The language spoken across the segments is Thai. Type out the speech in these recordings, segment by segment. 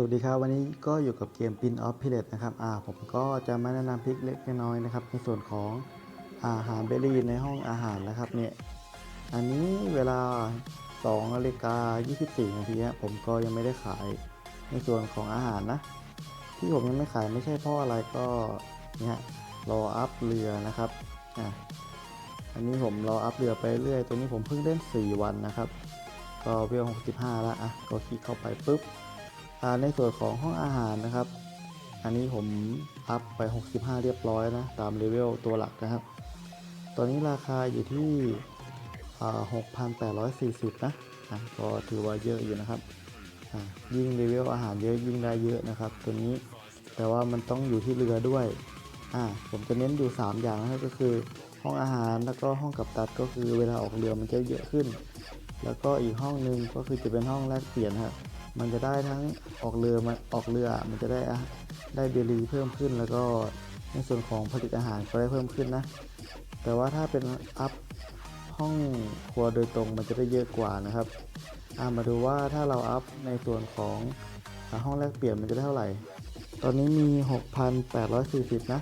สวัสดีครับ วันนี้ก็อยู่กับเกม Pin of p i l a t นะครับอ่าผมก็จะมาแนะนำพริกเล็กน้อยนะครับ ในส่วนของอาหารเบรลี่ในห้องอาหารนะครับเนี่ยอันนี้เวลา2นาฬิกา 24 นาทีผมก็ยังไม่ได้ขายในส่วนของอาหารนะ ที่ผมยังไม่ขายไม่ใช่เพราะอะไรก็เนี่ยรออัพเรือนะครับอะอันนี้ผมรออัพเรือไปเรื่อยตัวนี้ผมเพิ่งเล่น 4 วันนะครับ ก็เวล65 แล้วอะก็คลิกเข้าไปปุ๊บ ในส่วนของห้องอาหารนะครับ อันนี้ผมอัพไป 65 เรียบร้อยนะตามเลเวลตัวหลักนะครับ ตอนนี้ราคาอยู่ที่6,840 นะอะก็ถือว่าเยอะอยู่นะครับ ยิ่งเลเวลอาหารเยอะยิ่งได้เยอะนะครับ ตัวนี้ แต่ว่ามันต้องอยู่ที่เรือด้วย อ่า ผมจะเน้นอยู่ 3 อย่างนะครับก็คือ ห้องอาหารแล้วก็ห้องกับตัดก็คือเวลาออกเรือมันจะเยอะขึ้น แล้วก็อีกห้องหนึ่งก็คือจะเป็นห้องแลกเปลี่ยนครับ มันจะได้ทั้งออกเรือมาออกเรือมันจะได้ได้เบลีเพิ่มขึ้น แล้วก็ในส่วนของผลิตอาหารก็ได้เพิ่มขึ้นนะ แต่ว่าถ้าเป็นอัพห้องครัวโดยตรงมันจะได้เยอะกว่านะครับามาดูว่าถ้าเราอัพในส่วนของห้องแลกเปลี่ยนมันจะได้เท่าไหร่ ตอนนี้มี 6,840 นะ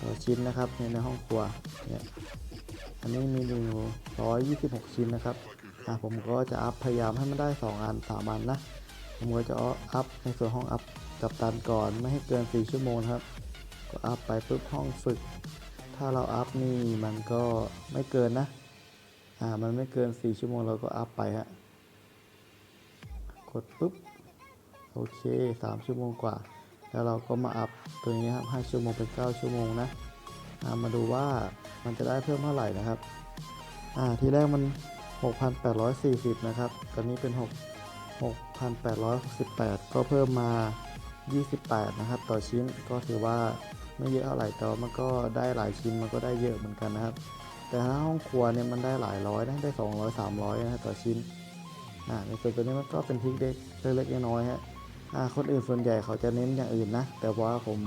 ต่อชิ้นนะครับในในห้องครัวเนี่ยอันนี้มี126 ชิ้นนะครับอ่าผมก็จะอัพพยายามให้มันได้ 2 อัน 3 อันนะ ผมก็จะอัพในส่วนห้องอัพกับตันก่อนไม่ให้เกิน 4 ชั่วโมงครับ ก็อัพไปปุ๊บห้องฝึก ถ้าเราอัพนี่มันก็ไม่เกินนะ อ่ามันไม่เกิน 4 ชั่วโมงเราก็อัพไปฮะกดปุ๊บโอเค 3 ชั่วโมงกว่า แล้วเราก็มาอัพตัวนี้ครับ5ชั่วโมงเป็น 9 ชั่วโมงนะามาดูว่ามันจะได้เพิ่มเท่าไหร่นะครับ อ่า ทีแรกมัน 6,840 นะครับ ตอนนี้เป็น 6 6,868 ก็เพิ่มมา 28 นะครับ ต่อชิ้นก็ถือว่าไม่เยอะเท่าไหร่แต่มันก็ได้หลายชิ้นมันก็ได้เยอะเหมือนกันนะครับ แต่ถ้าห้องครัวเนี่ยมันได้หลายร้อยนะได้ 200 300 นะครับต่อชิ้นอ่าในส่วนตัวนี้มันก็เป็นทริกเล็กเล็กๆน้อยๆฮะอ่าคนอื่นส่วนใหญ่เขาจะเน้นอย่างอื่นนะ แต่ว่าผม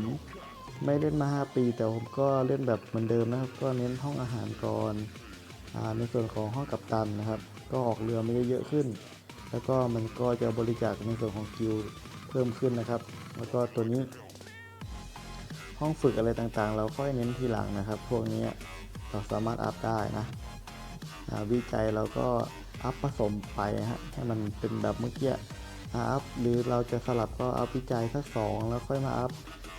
ไม่เล่นมา 5 ปี แต่ผมก็เล่นแบบเหมือนเดิมนะครับ ก็เน้นห้องอาหารก่อนอ่าในส่วนของห้องกัปตันนะครับ ก็ออกเรือไม่เยอะๆขึ้น แล้วก็มันก็จะบริจาคในส่วนของกิลด์เพิ่มขึ้นนะครับ แล้วก็ตัวนี้ ห้องฝึกอะไรต่างๆ เราค่อยเน้นทีหลังนะครับ พวกนี้เราสามารถอัพได้นะวิจัยเราก็อัพผสมไปนะฮะให้มันเป็นแบบเมื่อกี้อัพหรือเราจะสลับก็อัพวิจัยสักสองแล้วค่อยมาอัพ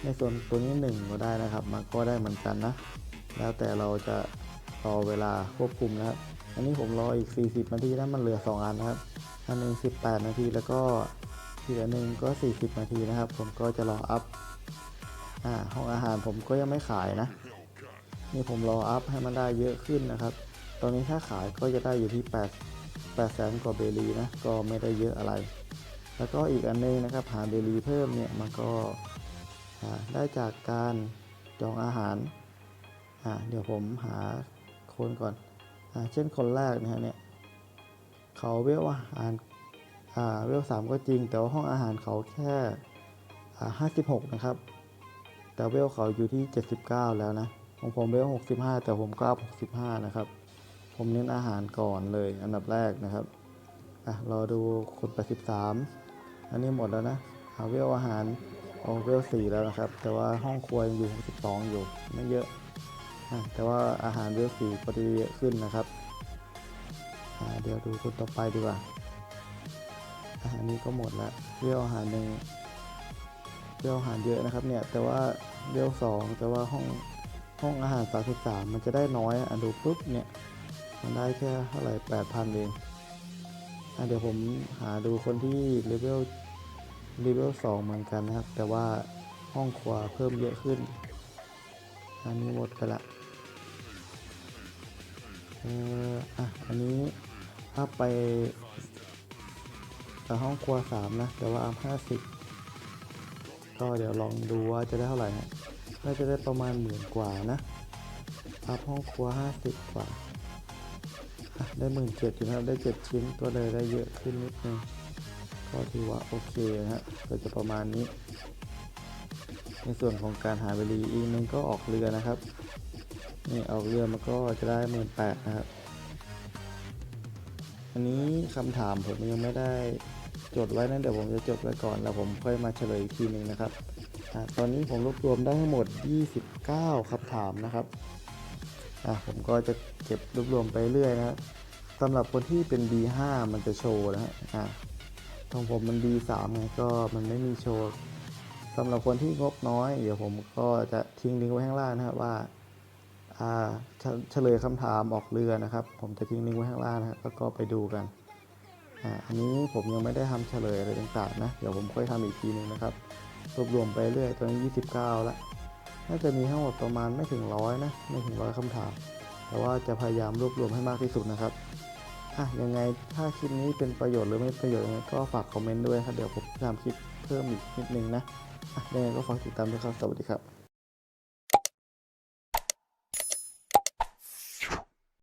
ในส่วนตัวนี้หนึ่งก็ได้นะครับ มันก็ได้เหมือนกันนะ แล้วแต่เราจะรอเวลาควบคุมนะครับ อันนี้ผมรออีก 40 นาทีนะมันเหลือ 2 อันนะครับ อันหนึ่ง18 นาที แล้วก็อีกอันหนึ่งก็ 40 นาทีนะครับ ผมก็จะรออัพอ่าห้องอาหารผมก็ยังไม่ขายนะนี่ผมรออัพให้มันได้เยอะขึ้นนะครับ ตอนนี้ถ้าขายก็จะได้อยู่ที่ 8 8แสนกว่าเบลีนะก็ไม่ได้เยอะอะไร แล้วก็อีกอันหนึงนะครับ หาเบลีเพิ่มเนี่ยมันก็ได้จากการจองอาหารอ่าเดี๋ยวผมหาคนก่อนอ่าเช่นคนแรกนะฮะเนี่ย เขาเวลอาหารอ่าเวลสามก็จริง แต่ว่าห้องอาหารเขาแค่ห้าสิบหกนะครับ แต่เวลเขาอยู่ที่79แล้วนะของผมเวล65แต่ผมก็อัพ65นะครับ ผมเน้นอาหารก่อนเลยอันดับแรกนะครับอะรอดูคน83อันนี้หมดแล้วนะหาเวลอาหารออกเวล4แล้วนะครับ แต่ว่าห้องครัวยังอยู่62อยู่ไม่เยอะอะแต่ว่าอาหารเวลสี่ก็จะเยอะขึ้นนะครับ เดี๋ยวดูคนต่อไปดีกว่า อาหารนี้ก็หมดแล้วเวอาหารหนึ่งเรียวอาหารเยอะนะครับเนี่ย แต่ว่าเรียวสองแต่ว่าห้องห้องอาหาร33มันจะได้น้อยอะดูปุ๊บเนี่ยมันได้แค่เท่าไหร่8,000เองอะเดี๋ยวผมหาดูคนที่เลเวลเลเวลสองเหมือนกันนะครับ แต่ว่าห้องครัวเพิ่มเยอะขึ้น อันนี้หมดไปละเอออะอันนี้ อัพไปแต่ห้องครัวสามนะ แต่ว่าอัพห้าสิบก็เดี๋ยวลองดูว่าจะได้เท่าไหร่ฮะน่าจะได้ประมาณหมื่นกว่านะอัพห้องครัวห้าสิบกว่าได้หมื่นเจ็ดอยู่นะครับได้เจ็ดชิ้นก็เลยได้เยอะขึ้นนิดนึงก็ถือว่าโอเคนะฮะก็จะประมาณนี้ ในส่วนของการหาเบลีอีกนึงก็ออกเรือนะครับนี่ออกเรือมันก็จะได้หมื่นแปดนะครับ อันนี้คำถามผมยังไม่ได้จดไว้นะเดี๋ยวผมจะจดไว้ก่อนแล้วผมค่อยมาเฉลยอีกทีหนึ่งนะครับอ่าตอนนี้ผมรวบรวมได้ทั้งหมด 29คำถามนะครับอ่าผมก็จะเก็บรวบรวมไปเรื่อยนะครับสำหรับคนที่เป็น B5 มันจะโชว์นะฮะอ่าของผมมัน B3 ไงก็มันไม่มีโชว์สำหรับคนที่งบน้อย เดี๋ยวผมก็จะทิ้งลิงก์ไว้ข้างล่างนะครับว่า เฉลยคำถามออกเรือนะครับ ผมจะทิ้งลิงก์ไว้ข้างล่างนะครับแล้วก็ไปดูกันอันนี้ผมยังไม่ได้ทำเฉลยอะไรต่างๆนะเดี๋ยวผมค่อยทำอีกทีหนึงนะครับรวบรวมไปเรื่อยตอนนี้ 29 แล้วน่าจะมีทั้งหมดประมาณไม่ถึงร้อยนะไม่ถึงร้อยคำถาม แต่ว่าจะพยายามรวบรวมให้มากที่สุดนะครับอะยังไงถ้าคลิปนี้เป็นประโยชน์หรือไม่ประโยชน์ยังไงก็ฝากคอมเมนต์ด้วยครับเดี๋ยวผมจะทำคลิปเพิ่มอีกนิดนึงนะอะยังไงก็ฝากติดตามด้วยครับสวัสดีครับ